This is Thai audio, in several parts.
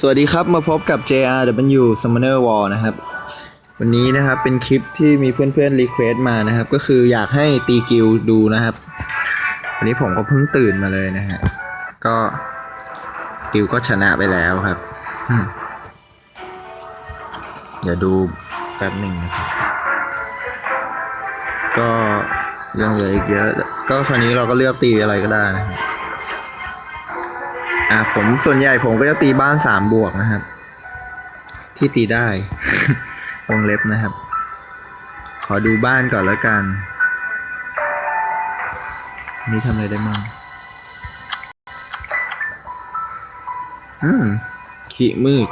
สวัสดีครับมาพบกับ JRW Summoner War นะครับ วันนี้นะครับเป็นคลิปที่มีเพื่อนๆรีเควสต์มานะครับ ก็คืออยากให้ตีกิลดูนะครับ วันนี้ผมก็เพิ่งตื่นมาเลยนะฮะก็กิลก็ชนะไปแล้วครับอืมเดี๋ยวดูแป๊บหนึ่งนะครับก็ยังเหลืออีกเยอะ ก็คราวนี้เราก็เลือกตีอะไรก็ได้นะครับ อ่าผมส่วนใหญ่ผมก็จะตีบ้านสามบวกนะครับ ที่ตีได้ วงเล็บนะครับ ขอดูบ้านก่อนแล้วกัน นี่ทำอะไรได้มั่งอืมขี้มืด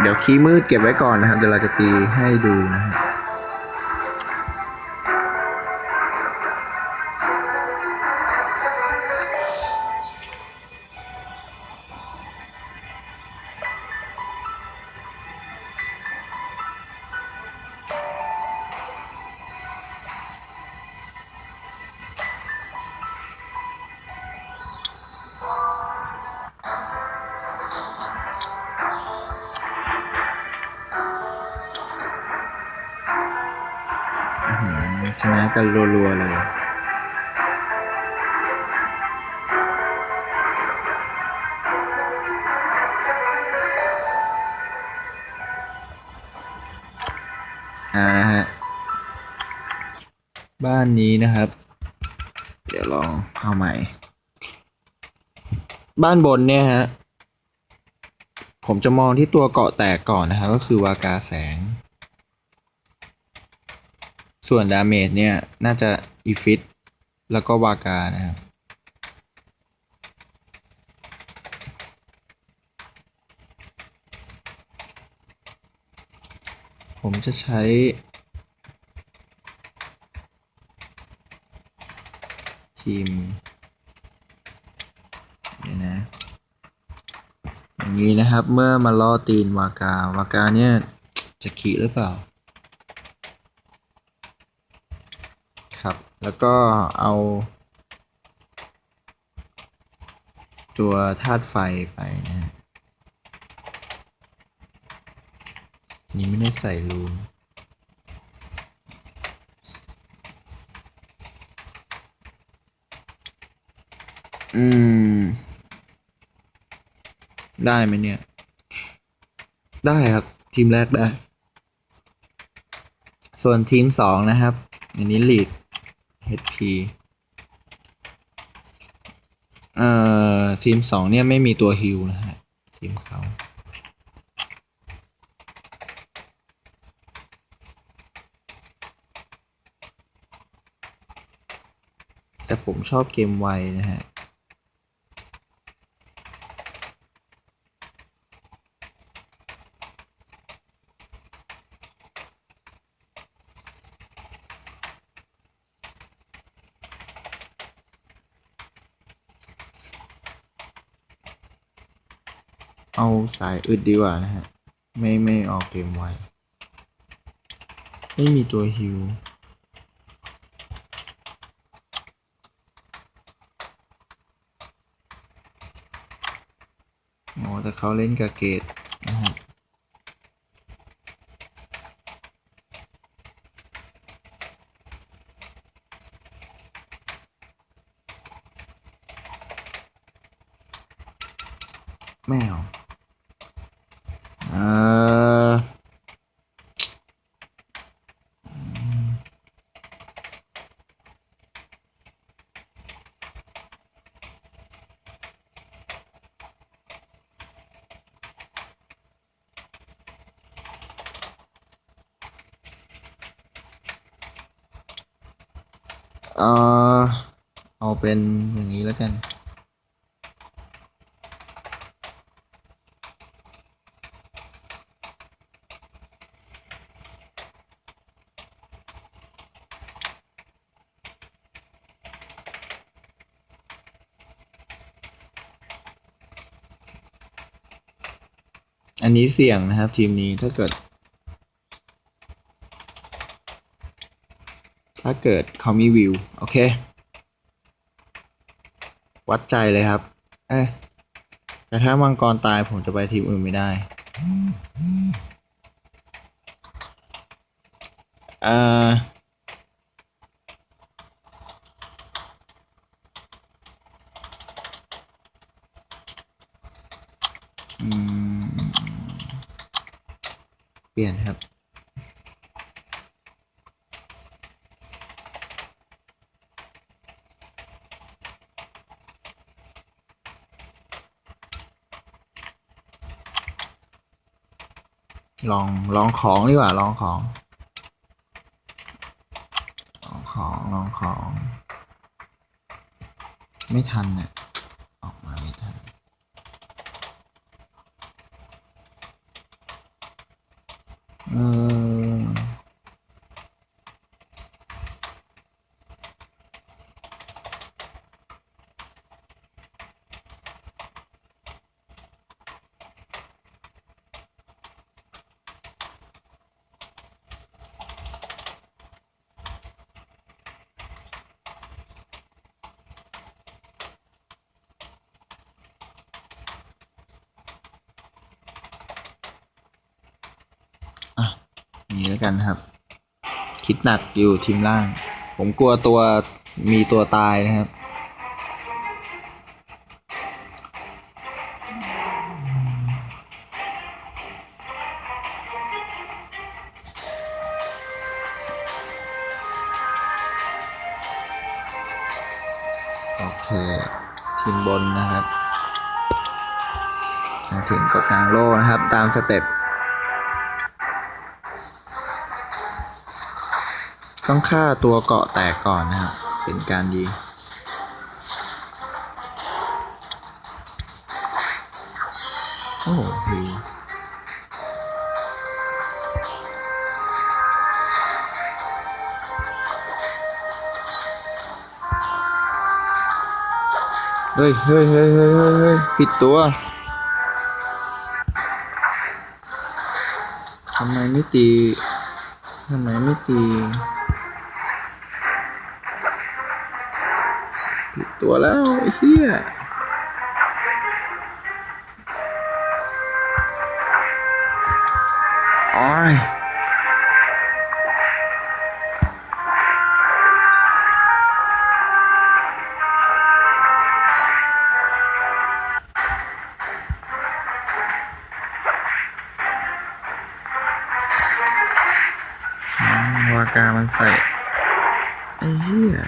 เดี๋ยวคีย์มืดเก็บไว้ก่อนนะครับ เดี๋ยวเราจะตีให้ดูนะครับ กันรัวๆเลยอ่านะฮะ บ้านนี้นะครับ เดี๋ยวลองเอาใหม่ บ้านบนเนี่ยฮะ ผมจะมองที่ตัวเกาะแตกก่อนนะครับ ก็คือวากาแสง ส่วนดาเมจเนี่ย น่าจะอีฟิตแล้วก็วากานะครับ ผมจะใช้ทีมเดี๋ยนะ อย่างนี้นะครับ เมื่อมาล่อตีนวากาวากาเนี่ย จะขี่หรือเปล่า ครับ แล้วก็เอา ตัวธาตุไฟไปนะฮะนี่ไม่ได้ใส่รูนอืม ได้ไหมเนี่ย ได้ครับ ทีมแรกได้ ส่วนทีมสองนะครับ อันนี้ลีด HP เอ่อ ทีมสองเนี่ยไม่มีตัวฮิลนะฮะ ทีมเขาแต่ผมชอบเกมไวนะฮะ เอาสายอึดดีกว่านะฮะ ไม่ไม่ออกเกมไวไม่มีตัวฮิวอ๋อแต่เขาเล่นกับเกตนะฮะ แมว เออเอาเป็นอย่างนี้แล้วกัน นนี้เสี่ยงนะครับ ทีมนี้ถ้าเกิด ถ้าเกิดเขามีวิว โอเค วัดใจเลยครับ เอ้ยแต่ถ้ามังกรตายผมจะไปทีมอื่นไม่ได้อ่อ ลี่ยนครับ ลองลองของดีกว่าลองของ ลองของลองของ ไม่ทันเนี่ Uh, นี้แล้วกันครับ คิดหนักอยู่ทีมล่าง ผมกลัวตัวมีตัวตายนะครับ โอเค ทีมบนนะครับมาถึงกดกลางโล่นะครับ ตามสเต็ป ต้องฆ่าตัวเกาะแตกก่อนนะครับ เป็นการดีโอ้โหเฮ้ยเฮ้ยเฮ้ยเฮ้ยเฮ้ยผิดตัวทำไมไม่ตีทำไมไม่ตี ตัวแล้วไอ้เหี้ยโอ้ยอืมวากามันใส่ไอ้เหี้ย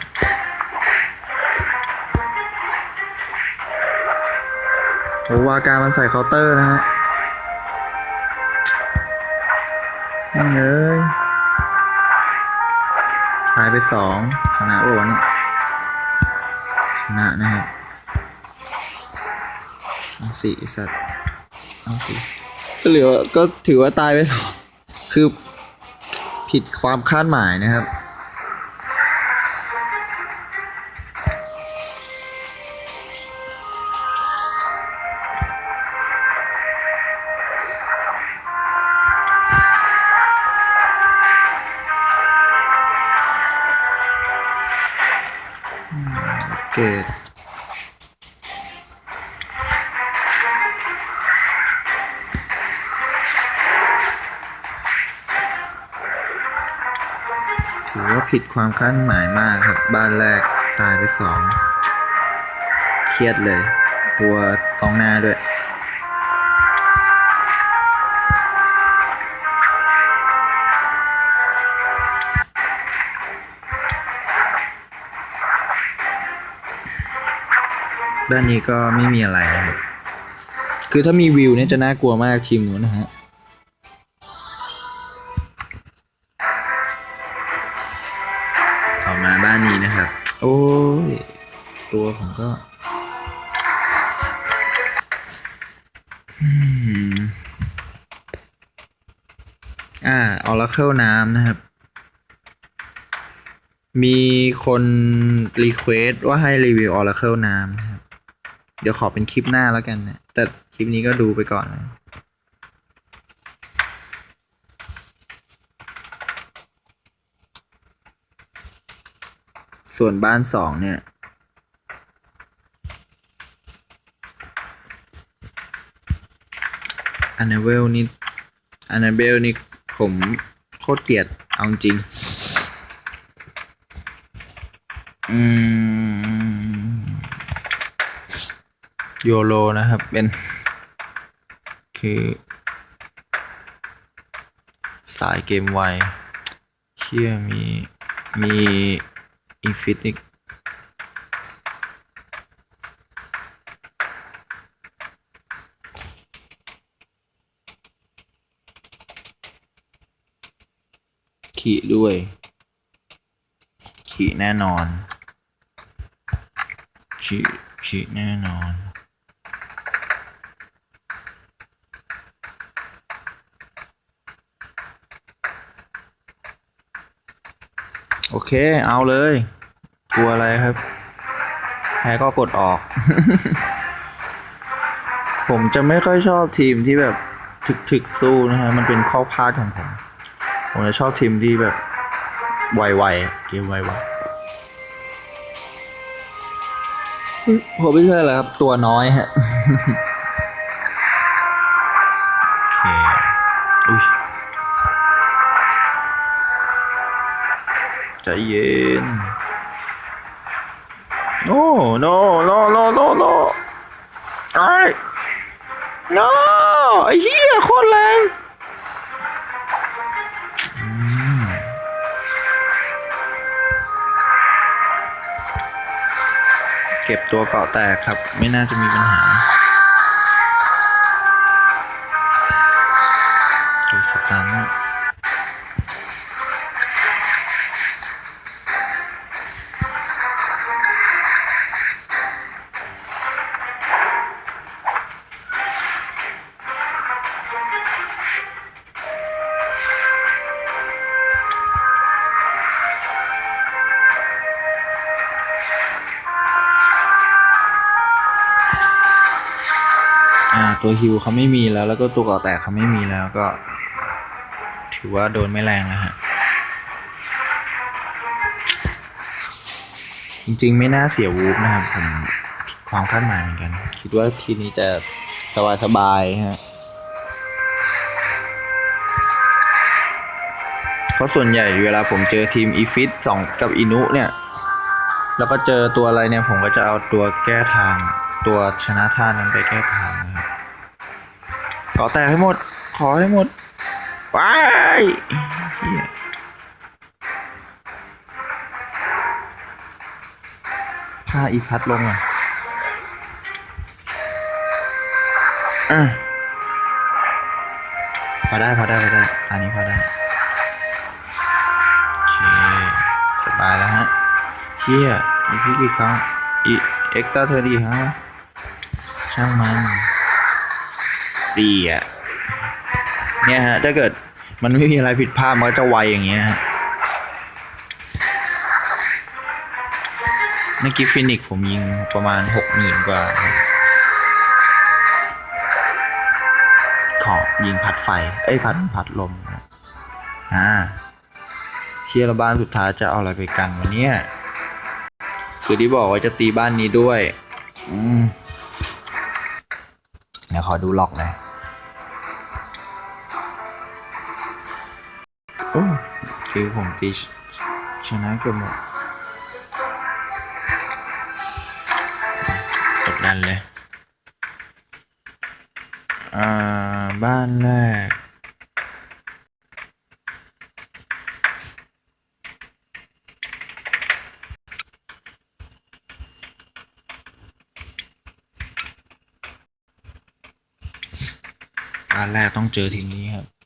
โอ้วากามันใส่เคาน์เตอร์นะฮะนั่นเลยตายไปสองชนะโอ้วันชนะนะครับเอาสิไอ้สัตว์เอาสิก็เหลือก็ถือว่าตายไปสองคือผิดความคาดหมายนะครับ ถือว่าผิดความคาดหมายมากครับ บ้านแรกตายไปสอง เครียดเลย ตัวกองหน้าด้วยด้านนี้ก็ไม่มีอะไรนะครับ คือถ้ามีวิวเนี่ยจะน่ากลัวมากทีมนู้นนะฮะ มาบ้านนี้นะครับ โอ้ย ตัวผมก็อืมอ่า Oracle น้ำนะครับ มีคนรีเควสว่าให้รีวิว Oracle น้ำนะครับ เดี๋ยวขอเป็นคลิปหน้าแล้วกันนะ แต่คลิปนี้ก็ดูไปก่อนนะ ส่วนบ้านสองเนี่ย อันนาเวลนี่อันนาเบลนี่ผมโคตรเกลียด เอาจริง อืม โยโลนะครับ เป็น คือ สายเกมไวเชื่อมีมี อินฟินิตขี่ด้วย ขี่แน่นอน ขี่ขี่แน่นอน โอเค เอาเลย กลัวอะไรครับแพ้ก็กดออก ผมจะไม่ค่อยชอบทีมที่แบบถึกๆสู้นะฮะ มันเป็นข้อพลาดของผม ผมจะชอบทีมที่แบบไวๆเกมไวๆผมไม่ใช่แล้วครับ ตัวน้อยฮะ ใจเย็นโอ้ no no no no no ไอ้ no ไอ้เหี้ยโคตรแรงอืมเก็บตัวเกาะแตกครับ ไม่น่าจะมีปัญหา ฮิวเขาไม่มีแล้ว แล้วก็ตัวกาะแตกเขาไม่มีแล้วก็ ถือว่าโดนไม่แรงนะฮะ จริงๆ ไม่น่าเสียวูฟนะครับผมความคาดหมายเหมือนกัน คิดว่าทีนี้จะสบายๆฮะเพราะส่วนใหญ่เวลาผมเจอทีมอีฟิตสองกับอินุเนี่ย แล้วก็เจอตัวอะไรเนี่ยผมก็จะเอาตัวแก้ทาง ตัวชนะท่านั้นไปแก้ทางนะ อแตกให้หมด ขอให้หมดไปเหี้ยฆ่าอีพัดลงอะอะพอได้พอได้พอได้ อันนี้พอได้ โอเค สบายแล้วฮะเฮียอีกทีกี่ครั้งอีเอ็กซ์ตาเธอดีฮะช่างมัน ดีอะเนี่ยฮะถ้าเกิดมันไม่มีอะไรผิดพลาดมันก็จะไวอย่างเงี้ยฮะเมื่อกี้ฟินิกผมยิงประมาณหกหมื่นกว่า ขอยิงพัดไฟ เอ้ยพัดพัดลมนะอ่าเชียร์บ้านสุดท้ายจะเอาอะไรไปกันวันนี้คือที่บอกว่าจะตีบ้านนี้ด้วย อืมเดี๋ยวขอดูล็อกหน่อย โอ้คือผมตีชชนะเกือบหมดกดดันเลย อ่า บ้านแรกบ้านแรกต้องเจอทีมนี้ครับ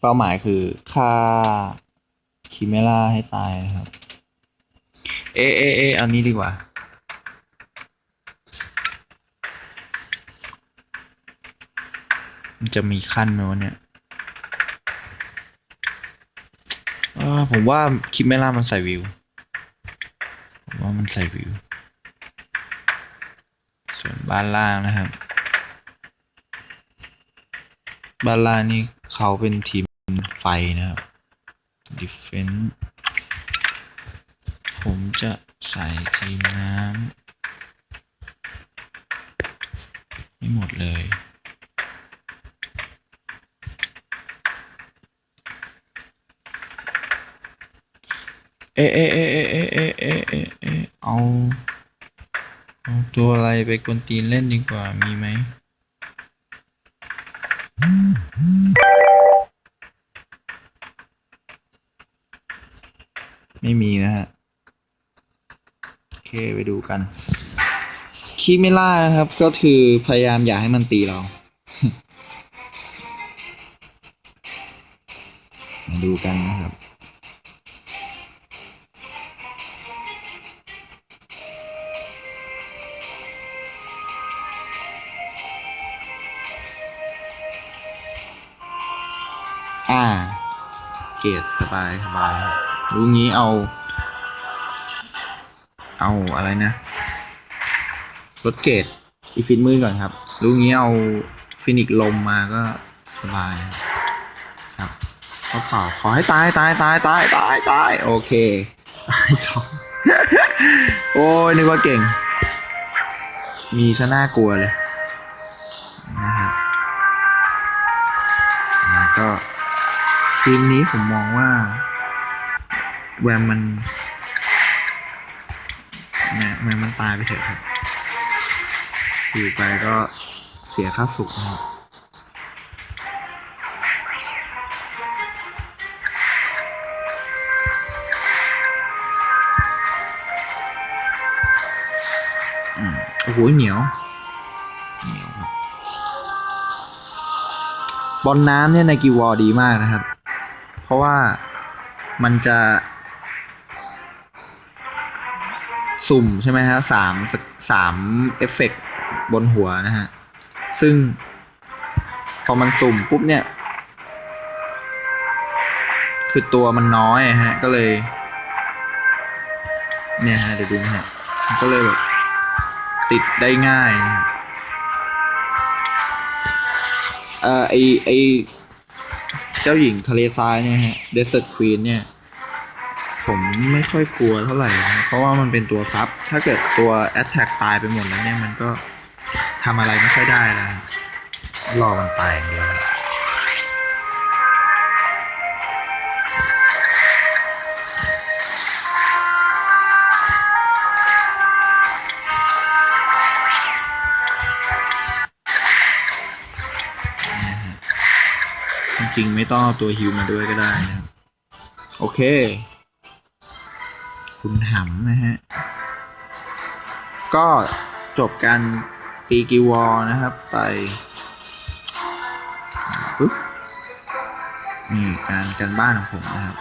เป้าหมายคือฆ่าคิเมล่าให้ตายนะครับ เอเอเอเอานี้ดีกว่า มันจะมีขั้นไหมวะเนี่ยผมว่าคิเมล่ามันใส่วิว ผมว่ามันใส่วิว ส่วนบ้านล่างนะครับ บ้านล่างนี่เขาเป็นทีม ไฟนะครับ defense ผมจะใส่ทีมน้ำให้หมดเลยเอะเอะเอะเอะเอะเอะเอะเอะเอะเอา เอาตัวอะไรไปกวนตีนเล่นดีกว่ามีไหม ไม่มีนะฮะ โอเคไปดูกัน คีไม่ล่านะครับ ก็คือพยายามอย่าให้มันตีเรามาดูกันนะครับอ่า เกรสบายสบาย รู้งี้เอา เอาอะไรนะลดเกรดอีฟินมือก่อนครับ รู้งี้เอาฟินิกลมมาก็สบายครับก็เปล่าขอให้ตายตายตายตายตายตายโอเคตายสองโอ้ยนึกว่าเก่ง มีซะน่ากลัวเลยนะครับแล้วก็ทีมนี้ผมมองว่า แวมมันแหมแวมมันตายไปเถอะครับอยู่ไปก็เสียค่าสุขนะครับอืมโอ้โหเหนียวเหนียวครับบอลน้ำเนี่ยในกีวอร์ดีมากนะครับ เพราะว่ามันจะ สุ่มใช่ไหมฮะสามสามเอฟเฟกต์บนหัวนะฮะ ซึ่ง พอมันสุ่มปุ๊บเนี่ย คือตัวมันน้อยฮะ ก็เลย เนี่ยฮะเดี๋ยวดูนะฮะ ก็เลยแบบติดได้ง่ายนะเอ่อไอไอเจ้าหญิงทะเลทรายเนี่ยฮะ Desert Queen เนี่ย ไม่ค่อยกลัวเท่าไหร่นะเพราะว่ามันเป็นตัวซับ ถ้าเกิดตัว Attack ตายไปหมดแล้วเนี่ยมันก็ทำอะไรไม่ค่อยได้แล้วรอมันตายอย่างเดียวจริงๆไม่ต้องเอาตัวฮิวมาด้วยก็ได้นะครับ โอเค คุณหำนะฮะ ก็จบการตีกีวอลนะครับไปปุ๊บนี่การกันบ้านของผมนะครับ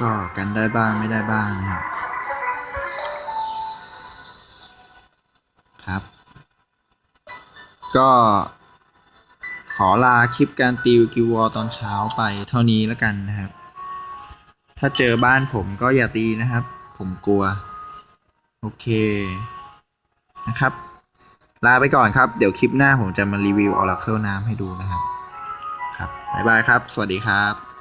ก็กันได้บ้างไม่ได้บ้างนะครับครับ ก็ขอลาคลิปการตีวกิววอลตอนเช้าไปเท่านี้แล้วกันนะครับ ถ้าเจอบ้านผมก็อย่าตีนะครับ ผมกลัว โอเคนะครับ ลาไปก่อนครับ เดี๋ยวคลิปหน้าผมจะมารีวิวออร์เคิลน้ำให้ดูนะครับ ครับ บ๊ายบายครับ สวัสดีครับ